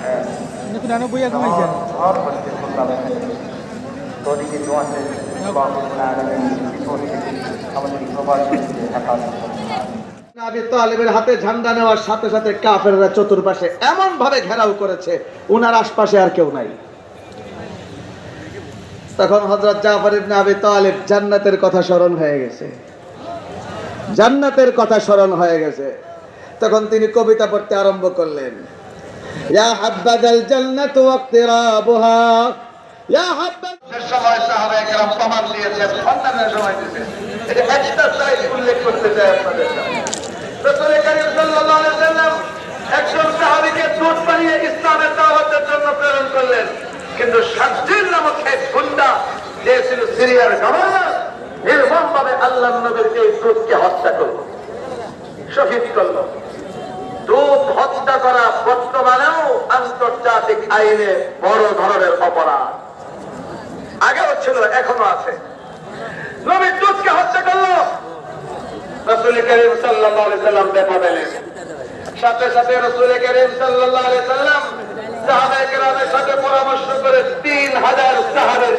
হ্যাঁ হেফাজত আবি তালেবের হাতে ঝান্ডা নেওয়ার সাথে সাথে কাফেররা চতুর্পাশে এমন ভাবে ঘেরাও করেছে উনার আশপাশে আর কেউ নাই। তখন হযরত জাফর ইবনে আবি তালেব জান্নাতের কথা স্মরণ হয়ে গেছে। জান্নাতের কথা স্মরণ হয়ে গেছে। তখন তিনি কবিতা পড়তে আরম্ভ করলেন। ইয়া হাব্বাদাল জান্নাত ওয়াক্তিরাবুহা ইয়া হাব্বাদ সময় সাহাবায়ে কেরাম প্রমাণ দিয়েছেন, সন্তানের সময় দিয়েছেন। এটা একটা সাইড উল্লেখ করতে চাই আপনাদের। যে ছিল সিরিয়ার গভর্নর নির্মম ভাবে আল্লাহ নবীকে দুধকে হত্যা করল। শহীদ করল। দুধ হত্যা করা বর্তমানেও আন্তর্জাতিক আইনে বড় ধরনের অপরাধ। আগেও ছিল, এখনও আছে। নবী দুধকে হত্যা করল। রসুল করিম সাল্লাম দেখা পেলেন সাথে সাথে রসুল করিম সাল্লাম সাহাবায়ে কেরামের সাথে পরামর্শ করে তিন হাজার সাহাবের